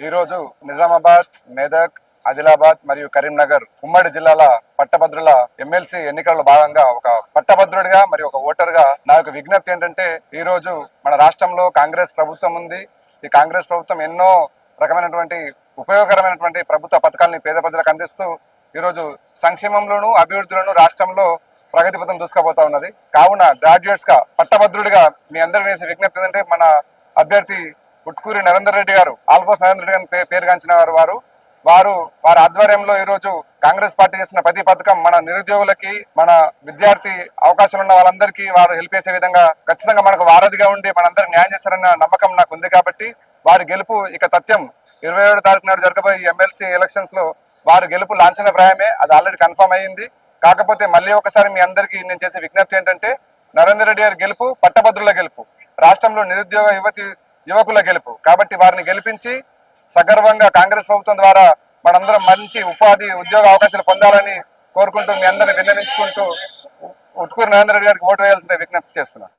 ఈరోజు నిజామాబాద్ మెదక్ ఆదిలాబాద్ మరియు కరీంనగర్ ఉమ్మడి జిల్లాల పట్టభద్రుల ఎమ్మెల్సీ ఎన్నికల్లో భాగంగా ఒక పట్టభద్రుడిగా మరియు ఒక ఓటర్గా నా యొక్క విజ్ఞప్తి ఏంటంటే ఈ రోజు మన రాష్ట్రంలో కాంగ్రెస్ ప్రభుత్వం ఉంది. ఈ కాంగ్రెస్ ప్రభుత్వం ఎన్నో రకమైనటువంటి ఉపయోగకరమైనటువంటి ప్రభుత్వ పథకాలని పేద ప్రజలకు అందిస్తూ ఈరోజు సంక్షేమంలోను అభివృద్ధిలోను రాష్ట్రంలో ప్రగతి పథం దూసుకుపోతా ఉన్నది. కావున గ్రాడ్యుయేట్స్గా పట్టభద్రుడిగా మీ అందరూ వేసే విజ్ఞప్తి ఏంటంటే మన అభ్యర్థి ఉట్కూరి నరేందర్ రెడ్డి గారు ఆల్ఫోస్ నరేందర్ రెడ్డి గారిని పేరుగాంచిన వారు వారు. వారు వారి ఆధ్వర్యంలో ఈరోజు కాంగ్రెస్ పార్టీ చేసిన ప్రతి పథకం మన నిరుద్యోగులకి మన విద్యార్థి అవకాశాలు ఉన్న వాళ్ళందరికీ వారు హెల్ప్ చేసే విధంగా ఖచ్చితంగా మనకు వారధిగా ఉండి మనందరికి న్యాయం చేస్తారన్న నమ్మకం నాకు ఉంది కాబట్టి వారి గెలుపు ఇక తథ్యం ఇరవై ఏడు తారీఖు నాడు జరగబోయే ఎమ్మెల్సీ ఎలక్షన్స్లో వారు గెలుపు లాంఛన ప్రాయమే అది ఆల్రెడీ కన్ఫర్మ్ అయ్యింది. కాకపోతే మళ్ళీ ఒకసారి మీ అందరికీ నేను చేసే విజ్ఞప్తి ఏంటంటే నరేందర్ రెడ్డి గారి గెలుపు పట్టభద్రుల గెలుపు. రాష్ట్రంలో నిరుద్యోగ యువతి యువకుల గెలుపు. కాబట్టి వారిని గెలిపించి సగర్వంగా కాంగ్రెస్ ప్రభుత్వం ద్వారా మనందరం మంచి ఉపాధి ఉద్యోగ అవకాశాలు పొందాలని కోరుకుంటూ మీ అందరిని విన్నవించుకుంటూ ఉట్కూరు నరేంద్ర రెడ్డి గారికి ఓటు వేయాల్సిన విజ్ఞప్తి చేస్తున్నాను